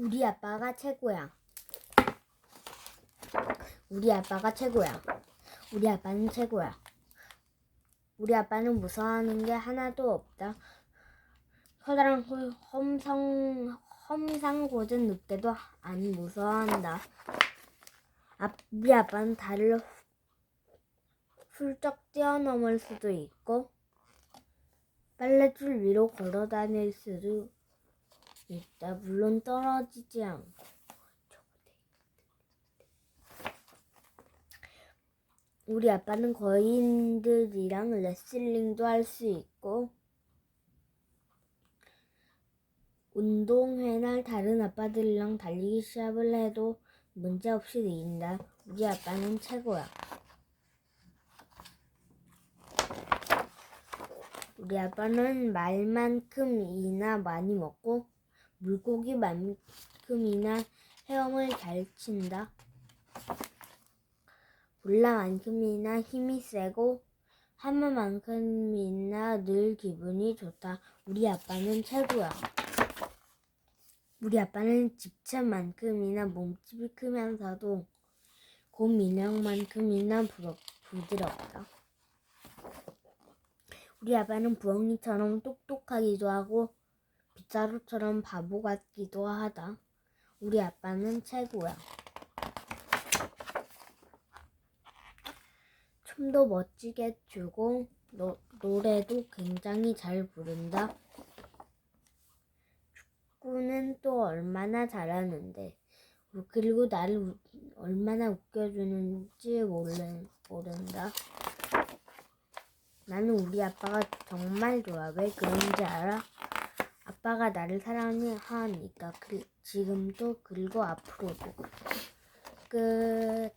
우리 아빠가 최고야. 우리 아빠가 최고야. 우리 아빠는 최고야. 우리 아빠는 무서워하는 게 하나도 없다. 커다란 홀- 험성 험상궂은 늑대도 안 무서워한다. 아, 우리 아빠는 달을 훌쩍 뛰어넘을 수도 있고 빨래줄 위로 걸어 다닐 수도 있다. 물론 떨어지지 않고. 우리 아빠는 거인들이랑 레슬링도 할 수 있고 운동회나 다른 아빠들이랑 달리기 시합을 해도 문제없이 이긴다. 우리 아빠는 최고야. 우리 아빠는 말만큼 이나 많이 먹고 물고기만큼이나 헤엄을 잘 친다. 볼라만큼이나 힘이 세고 하마만큼이나 늘 기분이 좋다. 우리 아빠는 최고야. 우리 아빠는 집차만큼이나 몸집이 크면서도 곰인형만큼이나 부드럽다. 우리 아빠는 부엉이처럼 똑똑하기도 하고 빗자루처럼 바보 같기도 하다. 우리 아빠는 최고야. 춤도 멋지게 추고 노, 노래도 굉장히 잘 부른다. 축구는 또 얼마나 잘하는데 그리고 나를 우- 얼마나 웃겨주는지 모르, 모른다. 나는 우리 아빠가 정말 좋아. 왜 그런지 알아? 아빠가 나를 사랑하니까 그, 지금도 그리고 앞으로도 끝.